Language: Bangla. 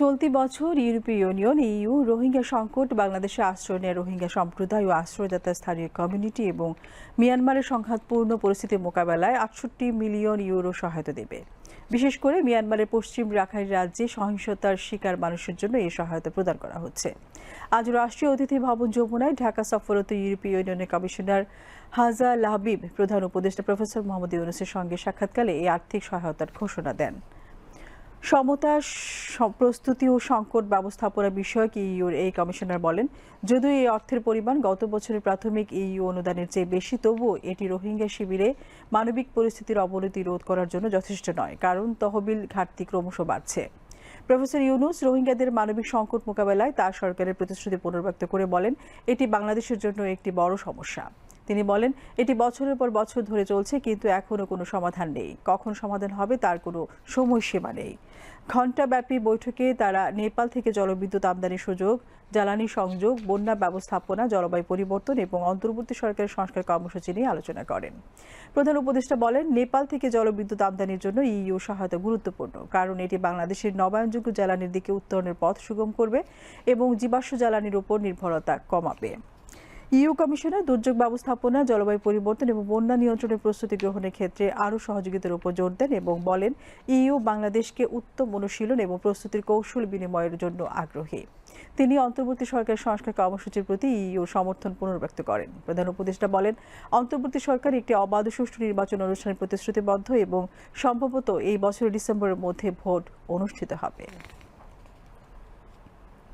চলতি বছর ইউরোপীয় ইউনিয়ন, ইইউ, রোহিঙ্গা সংকট বাংলাদেশে আশ্রয় নেয় রোহিঙ্গা সম্প্রদায় ও আশ্রয়দাতা স্থানীয় কমিউনিটি এবং মিয়ানমারের সংঘাতপূর্ণ পরিস্থিতি মোকাবেলায় আটষট্টি মিলিয়ন ইউরো সহায়তা দেবে। বিশেষ করে মিয়ানমারের পশ্চিম রাখাইন রাজ্যে সহিংসতার শিকার মানুষের জন্য এই সহায়তা প্রদান করা হচ্ছে। আজ রাষ্ট্রীয় অতিথি ভবন যমুনায় ঢাকা সফররত ইউরোপীয় ইউনিয়নের কমিশনার হাজা লাহবিব, প্রধান উপদেষ্টা প্রফেসর মোহাম্মদ ইউনুসের সঙ্গে সাক্ষাৎকালে এই আর্থিক সহায়তার ঘোষণা দেন। সমতা প্রস্তুতি ও সংকট ব্যবস্থাপনা বিষয়ক ইইউর এই কমিশনার বলেন, যদিও এই অর্থের পরিমাণ গত বছরের প্রাথমিক ইইউ অনুদানের চেয়ে বেশি, তবুও এটি রোহিঙ্গা শিবিরে মানবিক পরিস্থিতির অবনতি রোধ করার জন্য যথেষ্ট নয়, কারণ তহবিল ঘাটতি ক্রমশ বাড়ছে। প্রফেসর ইউনুস রোহিঙ্গাদের মানবিক সংকট মোকাবেলায় তার সরকারের প্রতিশ্রুতি পুনর্ব্যক্ত করে বলেন, এটি বাংলাদেশের জন্য একটি বড় সমস্যা। তিনি বলেন, এটি বছরের পর বছর ধরে চলছে, কিন্তু এখনও কোনো সমাধান নেই। কখন সমাধান হবে তার কোনো সময়সীমা নেই। ঘণ্টাব্যাপী বৈঠকে তারা নেপাল থেকে জলবিদ্যুৎ আমদানির সুযোগ, জ্বালানি সংযোগ, বন্যা ব্যবস্থাপনা, জলবায়ু পরিবর্তন এবং অন্তর্বর্তী সরকারের সংস্কার কর্মসূচি নিয়ে আলোচনা করেন। প্রধান উপদেষ্টা বলেন, নেপাল থেকে জলবিদ্যুৎ আমদানির জন্য ইইউ সহায়তা গুরুত্বপূর্ণ, কারণ এটি বাংলাদেশের নবায়নযোগ্য জ্বালানির দিকে উত্তরণের পথ সুগম করবে এবং জীবাশ্ম জ্বালানির উপর নির্ভরতা কমাবে। ইউ কমিশনার দুর্যোগ ব্যবস্থাপনা, জলবায়ু পরিবর্তন এবং বন্যা নিয়ন্ত্রণের প্রস্তুতি গ্রহণের ক্ষেত্রে আরও সহযোগিতার উপর জোর দেন এবং বলেন ইইউ বাংলাদেশকে উত্তম অনুশীলন এবং প্রস্তুতির কৌশল বিনিময়ের জন্য আগ্রহী। তিনি অন্তর্বর্তী সরকার সংস্কার কর্মসূচির প্রতি ইইউ সমর্থন পুনর্ব্যক্ত করেন। প্রধান উপদেষ্টা বলেন, অন্তর্বর্তী সরকার একটি অবাধ সুষ্ঠু নির্বাচন অনুষ্ঠানের প্রতিশ্রুতিবদ্ধ এবং সম্ভবত এই বছরের ডিসেম্বরের মধ্যে ভোট অনুষ্ঠিত হবে।